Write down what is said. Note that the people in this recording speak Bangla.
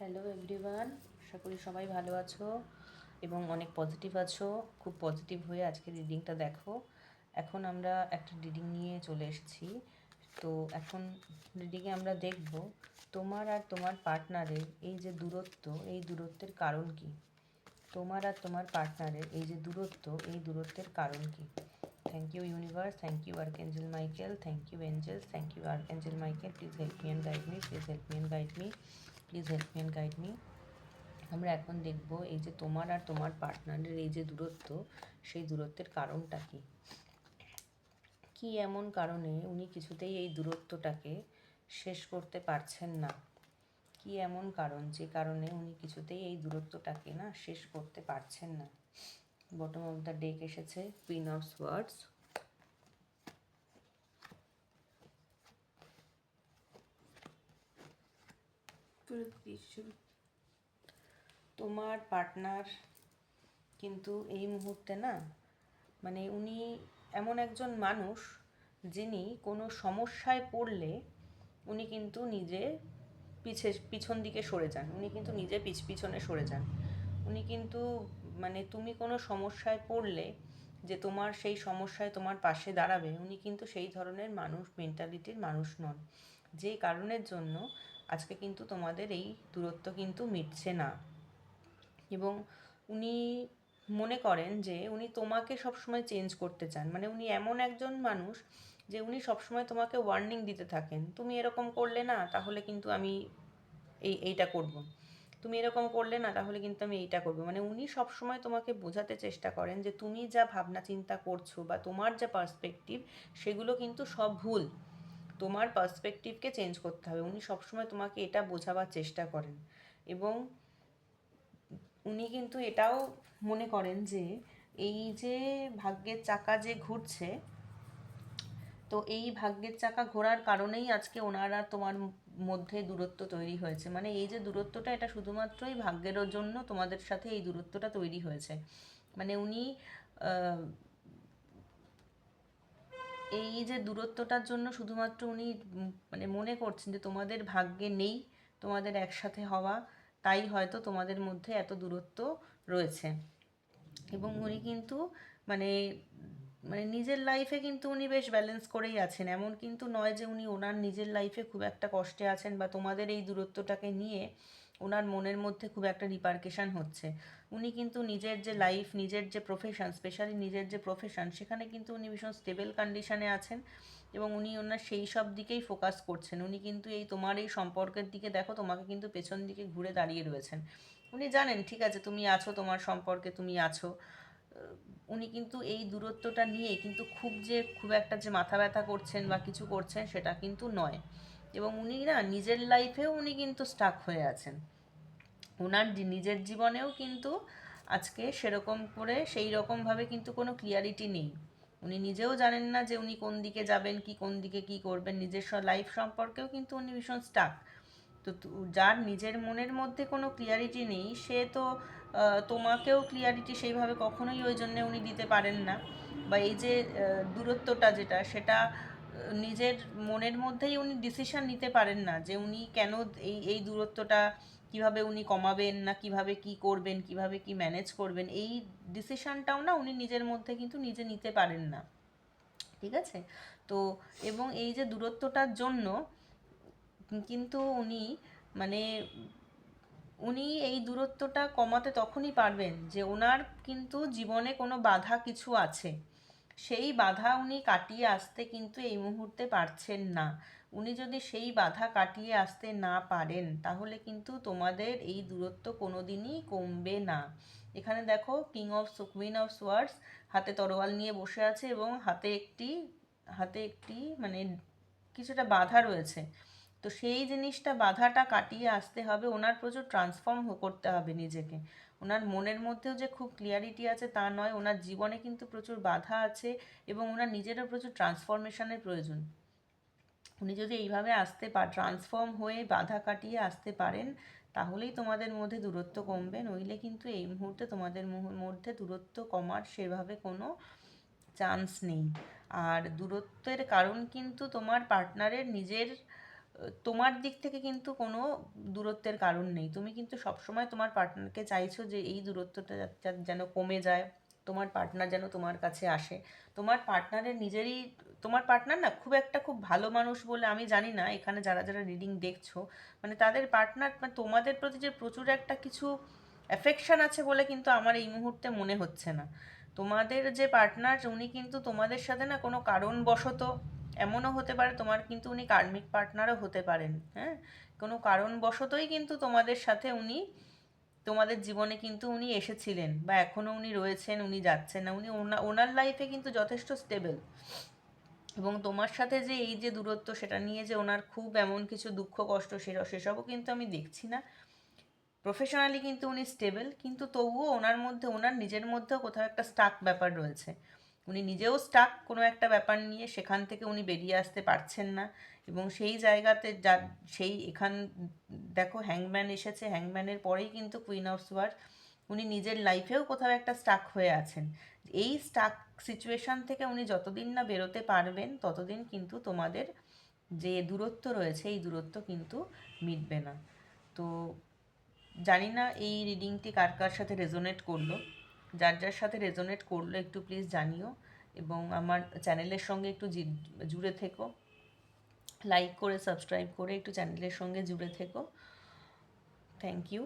হ্যালো এভরিওয়ান আশা করি সবাই ভালো আছো এবং অনেক পজিটিভ আছো। খুব পজিটিভ হয়ে আজকে রিডিংটা দেখো। এখন আমরা একটা রিডিং নিয়ে চলে এসেছি। তো এখন রিডিংয়ে আমরা দেখব তোমার আর তোমার পার্টনারের এই যে দূরত্ব, এই দূরত্বের কারণ কি? তোমার আর তোমার পার্টনারের এই যে দূরত্ব, এই দূরত্বের কারণ কি? Thank you universe thank you archangel Michael thank you angels thank you archangel Michael please help me and guide me please help me and guide me please help me and guide me আমরা এখন দেখব এই যে তোমার আর তোমার পার্টনারের এই যে দূরত্ব, সেই দূরত্বের কারণটা কি? কি এমন কারণে উনি কিছুতেই এই দূরত্বটাকে শেষ করতে পারছেন না? কি এমন কারণ যে কারণে উনি কিছুতেই এই দূরত্বটাকে না শেষ করতে পারছেন না? বটম অফ দ্য ডেক এসেছে কুইন অফ ওয়ার্ডস তোমার পার্টনার কিন্তু এই মুহূর্তে না মানে উনি এমন একজন মানুষ যিনি কোনো সমস্যায় পড়লে উনি কিন্তু নিজে পিছে, পিছন দিকে সরে যান। উনি কিন্তু নিজে পিছ, পিছনে সরে যান। উনি কিন্তু মানে তুমি কোনো সমস্যায় পড়লে যে তোমার সেই সমস্যায় তোমার পাশে দাঁড়াবে, উনি কিন্তু সেই ধরনের মানুষ মেন্টালিটির মানুষ নন। যে কারণের জন্য আজকে কিন্তু তোমাদের এই দূরত্ব কিন্তু মিটছে না। এবং উনি মনে করেন যে উনি তোমাকে সবসময় চেঞ্জ করতে চান। মানে উনি এমন একজন মানুষ যে উনি সবসময় তোমাকে ওয়ার্নিং দিতে থাকেন, তুমি এরকম করলে না, তাহলে কিন্তু আমি এই, এইটা করব। তুমি এরকম করলে না, তাহলে কিন্তু আমি এইটা করব। মানে উনি সবসময় তোমাকে বোঝাতে চেষ্টা করেন যে তুমি যা ভাবনা চিন্তা করছ বা তোমার যা পার্সপেক্টিভ সেগুলো কিন্তু সব ভুল। তোমার পার্সপেক্টিভকে চেঞ্জ করতে হবে। উনি সবসময় তোমাকে এটা বোঝাবার চেষ্টা করেন। এবং উনি কিন্তু এটাও মনে করেন যে, এই যে ভাগ্যের চাকা যে ঘুরছে, তো এই ভাগ্যের চাকা ঘোরার কারণেই আজকে ওনারা তোমার মধ্যে দূরত্ব তৈরি হয়েছে। মানে এই যে দূরত্বটা, এটা শুধুমাত্রই ভাগ্যের জন্য তোমাদের সাথে এই দূরত্বটা তৈরি হয়েছে। মানে উনি এই যে দূরত্বটার জন্য শুধুমাত্র উনি মানে মনে করছেন যে তোমাদের ভাগ্যে নেই, তোমাদের একসাথে হওয়া, তাই হয়তো তোমাদের মধ্যে এত দূরত্ব রয়েছে। এবং উনি কিন্তু মানে মানে নিজের লাইফে কিন্তু উনি বেশ ব্যালেন্স করেই আছেন। এমন কিন্তু নয় যে উনি ওনার নিজের লাইফে খুব একটা কষ্টে আছেন বা তোমাদের এই দূরত্বটাকে নিয়ে ওনার মনের মধ্যে খুব একটা রিপার্কেশান হচ্ছে। উনি কিন্তু নিজের যে লাইফ নিজের যে প্রফেশন স্পেশালি নিজের যে প্রফেশন সেখানে কিন্তু উনি ভীষণ স্টেবল কন্ডিশনে আছেন এবং উনি ওনার সেই সব দিকেই ফোকাস করছেন। উনি কিন্তু এই তোমার এই সম্পর্কের দিকে দেখো, তোমাকে কিন্তু পেছন দিকে ঘুরে দাঁড়িয়ে রয়েছেন। উনি জানেন, ঠিক আছে, তুমি আছো, তোমার সম্পর্কে তুমি আছো। উনি কিন্তু এই দূরত্বটা নিয়ে কিন্তু খুব যে, খুব একটা যে মাথা ব্যথা করছেন বা কিছু করছেন, সেটা কিন্তু নয়। এবং উনি না নিজের লাইফেও উনি কিন্তু স্টাক হয়ে আছেন। ওনার নিজের জীবনেও কিন্তু আজকে সেরকম করে সেই রকমভাবে কিন্তু কোনো ক্লিয়ারিটি নেই। উনি নিজেও জানেন না যে উনি কোন দিকে যাবেন, কি কোন দিকে কি করবেন। নিজস্ব লাইফ সম্পর্কেও কিন্তু উনি ভীষণ স্টাক তো যার নিজের মনের মধ্যে কোনো ক্লিয়ারিটি নেই, সে তো তোমাকেও ক্লিয়ারিটি সেইভাবে কখনোই ওই জন্যে উনি দিতে পারেন না। বা এই যে দূরত্বটা যেটা, সেটা নিজের মনের মধ্যেই উনি ডিসিশন নিতে পারেন না যে উনি কেন এই এই দূরত্বটা কীভাবে উনি কমাবেন না কীভাবে কি করবেন, কীভাবে কি ম্যানেজ করবেন, এই ডিসিশনটাও না উনি নিজের মধ্যে কিন্তু নিজে নিতে পারেন না। ঠিক আছে? তো এবং এই যে দূরত্বটার জন্য কিন্তু উনি মানে উনি এই দূরত্বটা কমাতে তখনই পারবেন যে ওনার কিন্তু জীবনে কোনো বাধা কিছু আছে। সেই বাধা উনি কাটিয়ে আসতে কিন্তু এই মুহূর্তে পারছেন না। উনি যদি সেই বাধা কাটিয়ে আসতে না পারেন, তাহলে কিন্তু তোমাদের এই দূরত্ব কোনো দিনই কমবে না। এখানে দেখো king of queen of swords হাতে তরোয়াল নিয়ে বসে আছে এবং হাতে একটি হাতে একটি মানে কিছুটা বাধা রয়েছে। তো সেই জিনিসটা বাধাটা কাটিয়ে আসতে হবে, ওনার প্রচুর ট্রান্সফর্ম করতে হবে নিজেকে। ওনার মনের মধ্যেও যে খুব ক্লিয়ারিটি আছে তা নয়, ওনার জীবনে কিন্তু প্রচুর বাধা আছে এবং ওনার নিজেরও প্রচুর ট্রান্সফরমেশনের প্রয়োজন। উনি যদি এইভাবে আসতে পার ট্রান্সফর্ম হয়ে বাধা কাটিয়ে আসতে পারেন, তাহলেই তোমাদের মধ্যে দূরত্ব কমবে, নইলে কিন্তু এই মুহূর্তে তোমাদের মধ্যে দূরত্ব কমার সেভাবে কোনো চান্স নেই। আর দূরত্বের কারণ কিন্তু তোমার পার্টনারের নিজের তোমার দিক থেকে কিন্তু কোনো দূরত্বের কারণ নেই। তুমি কিন্তু সবসময় তোমার পার্টনারকে চাইছো যে এই দূরত্বটা যেন কমে যায়, তোমার পার্টনার যেন তোমার কাছে আসে। তোমার পার্টনারের নিজেরই, তোমার পার্টনার না খুব একটা খুব ভালো মানুষ বলে আমি জানি না, এখানে যারা যারা রিডিং দেখছ মানে তাদের পার্টনার মানে তোমাদের প্রতি যে প্রচুর একটা কিছু অ্যাফেকশন আছে বলে কিন্তু আমার এই মুহূর্তে মনে হচ্ছে না। তোমাদের যে পার্টনার উনি কিন্তু তোমাদের সাথে না কোনো কারণবশত এমনও হতে পারে তোমার কিন্তু উনি কার্মিক পার্টনারও হতে পারেন হ্যাঁ? কোনো কারণবশতই কিন্তু তোমাদের সাথে উনি, তোমাদের জীবনে কিন্তু উনি এসেছিলেন বা এখনও উনি রয়েছেন, উনি যাচ্ছেন না, উনি ওনা- ওনার লাইফে কিন্তু যথেষ্ট স্টেবল এবং তোমার সাথে যে এই যে দূরত্ব, সেটা নিয়ে যে ওনার খুব এমন কিছু দুঃখ, কষ্ট সে- সেসবও কিন্তু আমি দেখছি না। প্রফেশনালি কিন্তু উনি স্টেবল কিন্তু তবুও ওনার মধ্যে, ওনার নিজের মধ্যেও কোথাও একটা স্টাক ব্যাপার রয়েছে। উনি নিজেও স্টাক কোনো একটা ব্যাপার নিয়ে, সেখান থেকে উনি বেরিয়ে আসতে পারছেন না। এবং সেই জায়গাতে যা, সেই এখান, দেখো হ্যাংম্যান এসেছে। হ্যাংম্যানের পরেই কিন্তু কুইন অফ সোয়ার উনি নিজের লাইফেও কোথাও একটা স্টাক হয়ে আছেন। এই স্টাক সিচুয়েশান থেকে উনি যতদিন না বেরোতে পারবেন, ততদিন কিন্তু তোমাদের যে দূরত্ব রয়েছে, এই দূরত্ব কিন্তু মিটবে না। তো জানি না এই রিডিংটি কার কার সাথে রেজোনেট করল। যার যার সাথে রেজোনেট করল একটু প্লিজ জানিও এবং আমার চ্যানেলের সঙ্গে একটু জুড়ে থেকো। লাইক করে সাবস্ক্রাইব করে একটু চ্যানেলের সঙ্গে জুড়ে থেকো। Thank you